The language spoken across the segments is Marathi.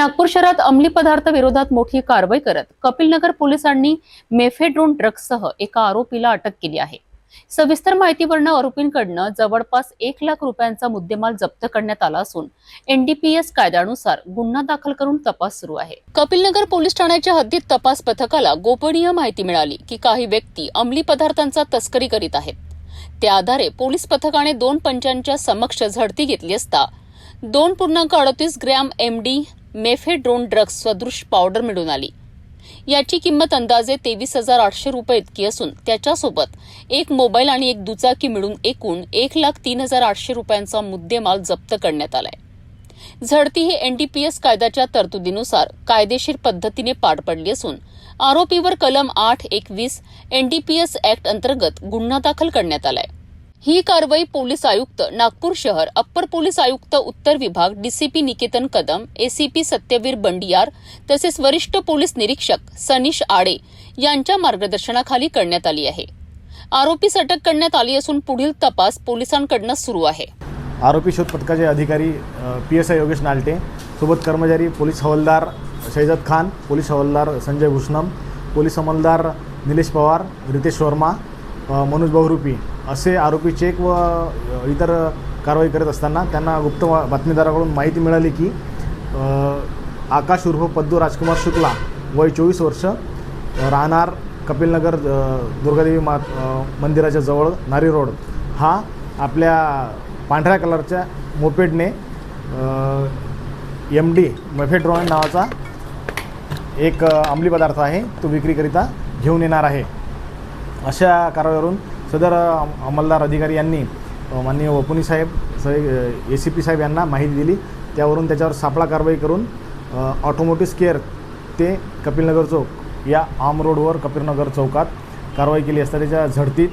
नागपूर शहरात अंमली पदार्थ विरोधात मोठी कारवाई करत कपिलनगर पोलिसांनी मेफेड्रोन ड्रग्जसह एका आरोपीला अटक केली आहे. सविस्तर माहितीवरनं आरोपींकडनं जवळपास एक लाख रुपयांचा मुद्देमाल जप्त करण्यात आला असून एनडीपीएस कायद्यानुसार गुन्हा दाखल करून तपास सुरू आहे. कपिलनगर पोलीस ठाण्याच्या हद्दीत तपास पथकाला गोपनीय माहिती मिळाली की काही व्यक्ती अंमली पदार्थांचा तस्करी करीत आहेत. त्या आधारे पोलीस पथकाने दोन पंचांच्या समक्ष झडती घेतली असता दोन पूर्णांक अडतीस gram M D mephedrone drugs सदृश पावडर मिळून आली. याची किंमत अंदाजे तेवीस हजार आठशे रुपये इतकी असून त्याच्यासोबत एक मोबाईल आणि एक दुचाकी मिळून एकूण एक लाख तीन हजार आठशे रुपयांचा मुद्देमाल जप्त करण्यात आलाय. झडती ही एनडीपीएस कायद्याच्या तरतुदीनुसार कायदेशीर पद्धतीने पार पडली असून आरोपीवर कलम आठ एकवीस एनडीपीएस ऍक्ट अंतर्गत गुन्हा दाखल करण्यात आलाय. ही कारवाई पोलीस आयुक्त नागपूर शहर अप्पर पोलीस आयुक्त उत्तर विभाग डीसीपी निकेतन कदम एसीपी सत्यवीर बंडियार तसेच वरिष्ठ पोलीस निरीक्षक सनीश आडे यांच्या मार्गदर्शनाखाली करण्यात आली आहे. आरोपीस अटक करण्यात आली असून पुढील तपास पोलिसांकडनं सुरू आहे. आरोपी शोध पथकाचे अधिकारी P S I Yogesh Nalte सोबत कर्मचारी पोलीस हवालदार शैजद खान पोलीस हवालदार संजय भूषणम पोलीस अंमलदार निलेश पवार रितेश वर्मा मनोज बहुरूपी असे आरोपी चेक व इतर कारवाई करत असताना त्यांना गुप्त बातमीदाराकडून माहिती मिळाली की आकाश उर्फ पद्दू राजकुमार शुक्ला वय चोवीस वर्ष राहणार कपिलनगर दुर्गादेवी मा मंदिराच्या जवळ नारी रोड. हा आपल्या पांढऱ्या कलरच्या मोपेडने एम डी मेफेड्रॉन नावाचा एक अंमली पदार्थ आहे तो विक्रीकरिता घेऊन येणार आहे. अशा कारवाईवरून सदर अंमलदार अधिकारी यांनी माननीय वपुनी साहेब ए सी पी साहेब यांना माहिती दिली. त्यावरून त्याच्यावर सापळा कारवाई करून ऑटोमोटिव्ह स्केअर ते कपिलनगर चौक या आम रोडवर कपिलनगर चौकात कारवाई केली असता त्याच्या झडतीत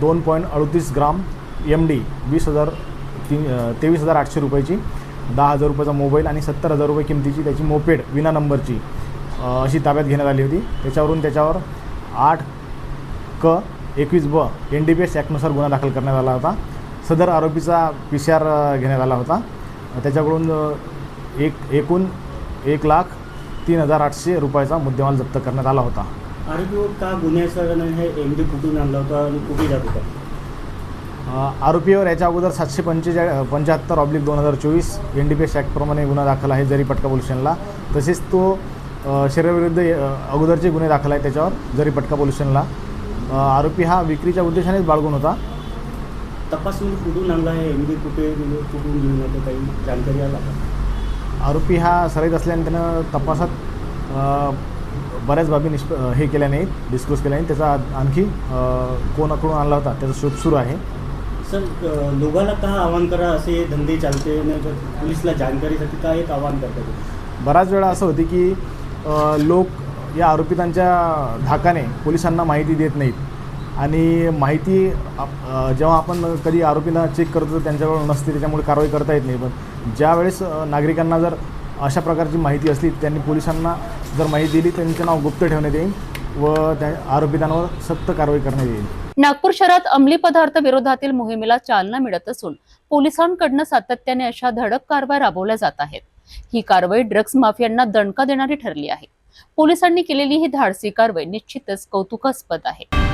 दोन पॉईंट अडतीस ग्राम एम डी वीस हजार तीन तेवीस हजार आठशे रुपयाची दहा हजार रुपयाचा मोबाईल आणि सत्तर हजार रुपये किमतीची त्याची मोपेड विना नंबरची अशी ताब्यात घेण्यात आली होती. त्याच्यावरून त्याच्यावर आठ क एकवीस ब एन डी पी एस ॲक्टनुसार गुन्हा दाखल करण्यात आला होता. सदर आरोपीचा पी सी आर घेण्यात आला होता. त्याच्याकडून एक एकूण एक लाख तीन हजार आठशे रुपयाचा मुद्देमाल जप्त करण्यात आला होता. आरोपीवर का गुन्ह्याचं हे एम डी कुठून आणला होता आणि कुठे जात होता? आरोपीवर याच्या अगोदर सातशे पंचेचाळीस पंच्याहत्तर ऑब्लिक दोन हजार चोवीस एन डी पी एस ॲक्टप्रमाणे गुन्हा दाखल आहे जरी पटका पोलीस स्टेशनला तसेच तो शरीराविरुद्ध अगोदरचे गुन्हे दाखल आहेत त्याच्यावर जरी पटका अ, आरोपी हा विक्रीच्या उद्देशानेच बाळगून होता. तपासणी कुठून आणला आहे? डी कुठे म्हणजे कुठून घेऊन येतो काही जानकारी आला का? आरोपी हा सराईत असल्याने त्यानं तपासात बऱ्याच बाबी निष्प हे केल्या नाहीत डिस्क्लोज केल्या नाहीत. त्याचा आणखी कोणाकडून आणला होता? त्याचा शोध सुरू आहे. सर लोकांना का आवाहन करा? असे धंदे चालते. पोलीसला जानकारीसाठी काय एक आवाहन करतात बऱ्याच वेळा असं होते की लोक या आरोपितांच्या धाकाने पोलिसांना माहिती देत नाहीत. आणि माहिती आप- जेव्हा आपण कधी आरोपीला चेक करतो त्यांच्याकडून नसते त्याच्यामुळे कारवाई करता येत नाही. पण ज्यावेळेस नागरिकांना जर अशा प्रकारची माहिती असली त्यांनी पोलिसांना जर माहिती दिली त्यांचे नाव गुप्त ठेवण्यात येईल व त्या आरोपितांवर सक्त कारवाई करण्यात येईल. नागपूर शहरात अंमली पदार्थ विरोधातील मोहिमेला चालना मिळत असून पोलिसांकडनं सातत्याने अशा धडक कारवाई राबवल्या जात आहेत. ही कारवाई ड्रग्ज माफियांना दणका देणारी ठरली आहे. पोलिसांनी केलेली ही धाडसी कारवाई निश्चितच कौतुकास्पद आहे.